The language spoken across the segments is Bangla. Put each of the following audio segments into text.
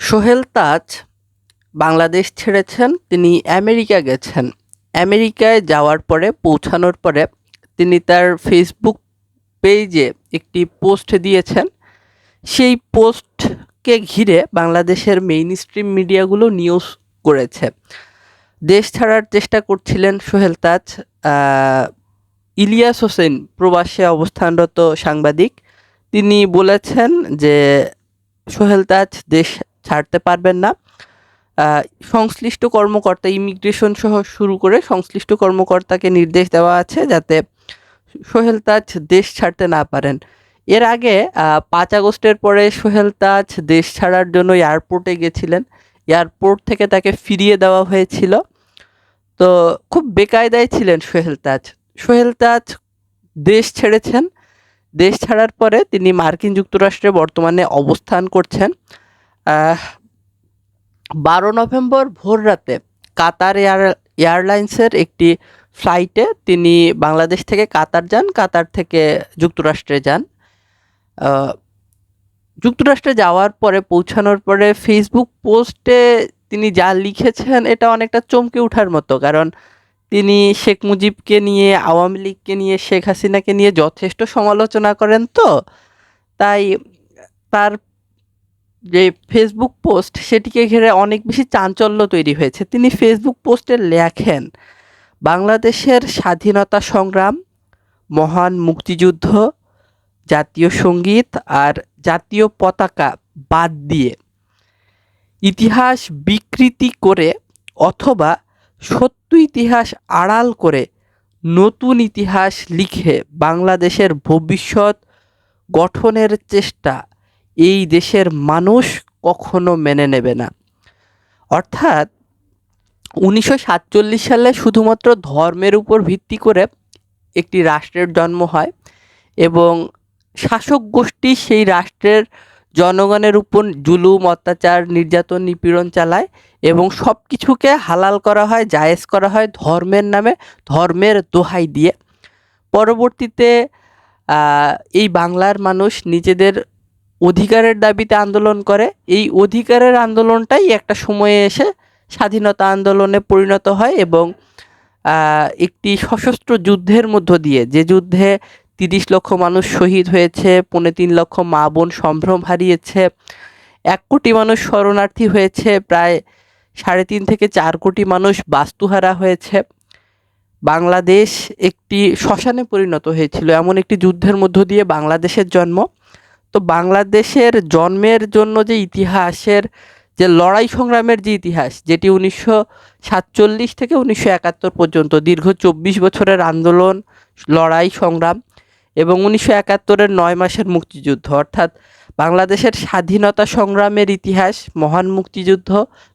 সোহেল তাজ বাংলাদেশ ছেড়েছেন, তিনি আমেরিকা গেছেন। আমেরিকায় যাওয়ার পরে, পৌঁছানোর পরে তিনি তার ফেসবুক পেজে একটি পোস্ট দিয়েছেন। সেই পোস্টকে ঘিরে বাংলাদেশের মেইন স্ট্রিম মিডিয়াগুলো নিউজ করেছে। দেশ ছাড়ার চেষ্টা করছিলেন সোহেল তাজ। ইলিয়াস হোসেন প্রবাসে অবস্থানরত সাংবাদিক। তিনি বলেছেন যে সোহেল তাজ দেশ ছাড়তে পারবেন না। সংশ্লিষ্ট কর্মকর্তা, ইমিগ্রেশন সহ শুরু করে সংশ্লিষ্ট কর্মকর্তাকে নির্দেশ দেওয়া আছে যাতে সোহেল তাজ দেশ ছাড়তে না পারেন। এর আগে পাঁচ আগস্টের পরে সোহেল তাজ দেশ ছাড়ার জন্য এয়ারপোর্টে গেছিলেন। এয়ারপোর্ট থেকে তাকে ফিরিয়ে দেওয়া হয়েছিল। তো খুব বেকায়দায় ছিলেন সোহেল তাজ। সোহেল তাজ দেশ ছেড়েছেন। দেশ ছাড়ার পরে তিনি মার্কিন যুক্তরাষ্ট্রে বর্তমানে অবস্থান করছেন। বারো নভেম্বর ভোর রাতে কাতার এয়ার, এয়ারলাইন্সের একটি ফ্লাইটে তিনি বাংলাদেশ থেকে কাতার যান, কাতার থেকে যুক্তরাষ্ট্রে যান। যুক্তরাষ্ট্রে যাওয়ার পরে, পৌঁছানোর পরে ফেসবুক পোস্টে তিনি যা লিখেছেন, এটা অনেকটা চমকে ওঠার মতো। কারণ তিনি শেখ মুজিবকে নিয়ে, আওয়ামী লীগকে নিয়ে, শেখ হাসিনাকে নিয়ে যথেষ্ট সমালোচনা করেন তো। তাই তার যে ফেসবুক পোস্ট সেটিকে ঘিরে অনেক বেশি চাঞ্চল্য তৈরি হয়েছে। তিনি ফেসবুক পোস্টে লেখেন, বাংলাদেশের স্বাধীনতা সংগ্রাম, মহান মুক্তিযুদ্ধ, জাতীয় সংগীত আর জাতীয় পতাকা বাদ দিয়ে ইতিহাস বিকৃতি করে অথবা সত্য ইতিহাস আড়াল করে নতুন ইতিহাস লিখে বাংলাদেশের ভবিষ্যৎ গঠনের চেষ্টা এই দেশের মানুষ কখনো মেনে নেবে না। অর্থাৎ উনিশশো সাতচল্লিশ সালে শুধুমাত্র ধর্মের উপর ভিত্তি করে একটি রাষ্ট্রের জন্ম হয় এবং শাসক গোষ্ঠী সেই রাষ্ট্রের জনগণের উপর জুলুম, অত্যাচার, নির্যাতন, নিপীড়ন চালায় এবং সব কিছুকে হালাল করা হয়, জায়েজ করা হয় ধর্মের নামে, ধর্মের দোহাই দিয়ে। পরবর্তীতে এই বাংলার মানুষ নিজেদের অধিকারের দাবিতে আন্দোলন করে। এই অধিকারের আন্দোলনটাই একটা সময়ে এসে স্বাধীনতা আন্দোলনে পরিণত হয় এবং একটি সশস্ত্র যুদ্ধের মধ্য দিয়ে, যে যুদ্ধে তিরিশ লক্ষ মানুষ শহীদ হয়েছে, পৌনে তিন লক্ষ মা বোন সম্ভ্রম হারিয়েছে, এক কোটি মানুষ শরণার্থী হয়েছে, প্রায় সাড়ে তিন থেকে চার কোটি মানুষ বাস্তুহারা হয়েছে। বাংলাদেশ একটি শ্মশানে পরিণত হয়েছিল, এমন একটি যুদ্ধের মধ্য দিয়ে বাংলাদেশের জন্ম। তো বাংলাদেশের জন্মের জন্য যে ইতিহাসের যে লড়াই সংগ্রামের যে ইতিহাস, যেটি উনিশশো সাতচল্লিশ থেকে উনিশশো একাত্তর পর্যন্ত দীর্ঘ চব্বিশ বছরের আন্দোলন, লড়াই, সংগ্রাম এবং উনিশশো একাত্তরের নয় মাসের মুক্তিযুদ্ধ, অর্থাৎ বাংলাদেশের স্বাধীনতা সংগ্রামের ইতিহাস, মহান মুক্তিযুদ্ধ,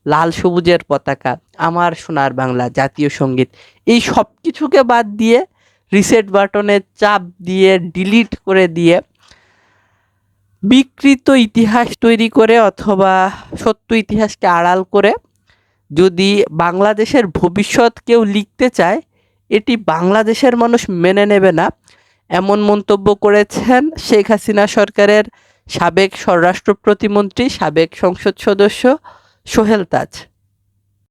লাল সবুজের পতাকা, আমার সোনার বাংলা, জাতীয় সংগীত, এই সব কিছুকে বাদ দিয়ে রিসেট বাটনে চাপ দিয়ে ডিলিট করে দিয়ে বিকৃত ইতিহাস তৈরি করে অথবা সত্য ইতিহাসকে আড়াল করে যদি বাংলাদেশের ভবিষ্যৎ কেউ লিখতে চায়, এটি বাংলাদেশের মানুষ মেনে নেবে না। এমন মন্তব্য করেছেন শেখ হাসিনা সরকারের সাবেক স্বরাষ্ট্র প্রতিমন্ত্রী, সাবেক সংসদ সদস্য সোহেল তাজ।